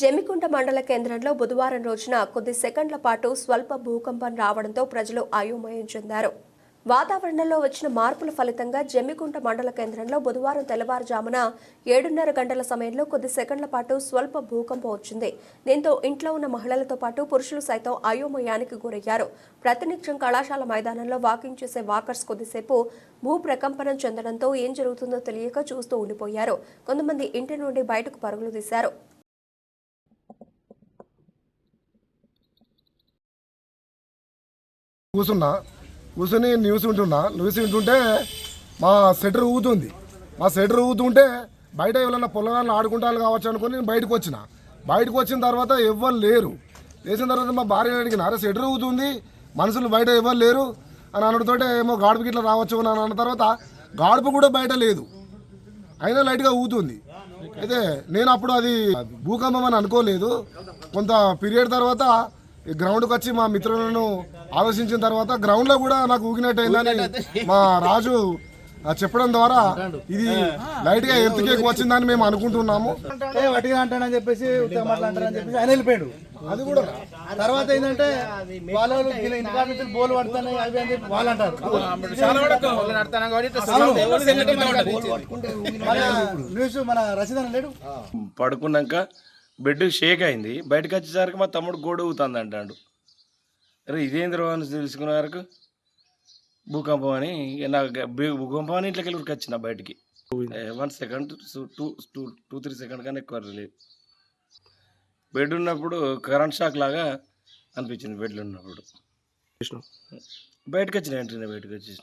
జమ్మికుంట మండల కేంద్రంలో బుధవారం రోజున కొద్ది సెకండ్ల పాటు స్వల్ప భూకంపం రావడంతో ప్రజలు అయోమయం చెందారు. వాతావరణంలో వచ్చిన మార్పుల ఫలితంగా జమ్మికుంట మండల కేంద్రంలో బుధవారం తెల్లవారుజామున ఏడున్నర గంటల సమయంలో కొద్ది సెకండ్ల పాటు స్వల్ప భూకంపం వచ్చింది. దీంతో ఇంట్లో ఉన్న మహిళలతో పాటు పురుషులు సైతం అయోమయానికి గురయ్యారు. ప్రతినిత్యం కళాశాల మైదానంలో వాకింగ్ చేసే వాకర్స్ కొద్దిసేపు భూ ప్రకంపనం చెందడంతో ఏం జరుగుతుందో తెలియక చూస్తూ ఉండిపోయారు. కొంతమంది ఇంటి నుండి బయటకు పరుగులు తీశారు. కూర్చున్నా కూర్చుని న్యూస్ వింటున్నా. న్యూస్ వింటుంటే మా సెటర్ ఊగుతుంది. మా సెటర్ ఊగుతుంటే బయట ఎవరైనా పొలగాలను ఆడుకుంటారు కావచ్చు అనుకుని నేను బయటకు వచ్చిన. బయటకు వచ్చిన తర్వాత ఎవ్వరు లేరు. లేచిన తర్వాత మా భార్య అడిగిన అరే సెటర్ ఊగుతుంది? మనుషులు బయట ఎవరు లేరు? అని అనడంతో ఏమో గాడుపు గిట్లా రావచ్చు అని అన్న తర్వాత గాడుపు కూడా బయట లేదు. అయినా లైట్గా ఊగుతుంది. అయితే నేను అప్పుడు అది భూకంపం అని అనుకోలేదు. కొంత పీరియడ్ తర్వాత గ్రౌండ్కి వచ్చి మా మిత్రులను ఆలోచించిన తర్వాత గ్రౌండ్లో కూడా నాకు ఊగినట్టు అయిందని మా రాజు చెప్పడం ద్వారా ఇది లైట్గా ఎర్త్కేక్ వచ్చిందని మేము అనుకుంటున్నాము. అంటాడని చెప్పేసి ఆయన వెళ్ళిపోయాడు. అది కూడా. తర్వాత ఏంటంటే వాళ్ళ నుంచి బోలు పడుతున్నాయి అవి అని చెప్పి వాళ్ళు అంటారు. మన న్యూస్ మన రసీదన లేడు. పడుకున్నాక బెడ్ షేక్ అయింది. బయటకు వచ్చేసరికి మా తమ్ముడు గోడ ఊగుతుంది అంటాడు. అరే ఇదేంద్ర అని తెలుసుకునే వరకు భూకంపం అని నాకు భూకంపం అని ఇంట్లోకి వెళ్ళి వచ్చిన బయటికి. One second two two two three second కన్నా ఎక్కువ లేదు. బెడ్ ఉన్నప్పుడు కరెంట్ షాక్ లాగా అనిపించింది బెడ్లో ఉన్నప్పుడు. బయటకు వచ్చిన వెంటనే బయటకు వచ్చేసి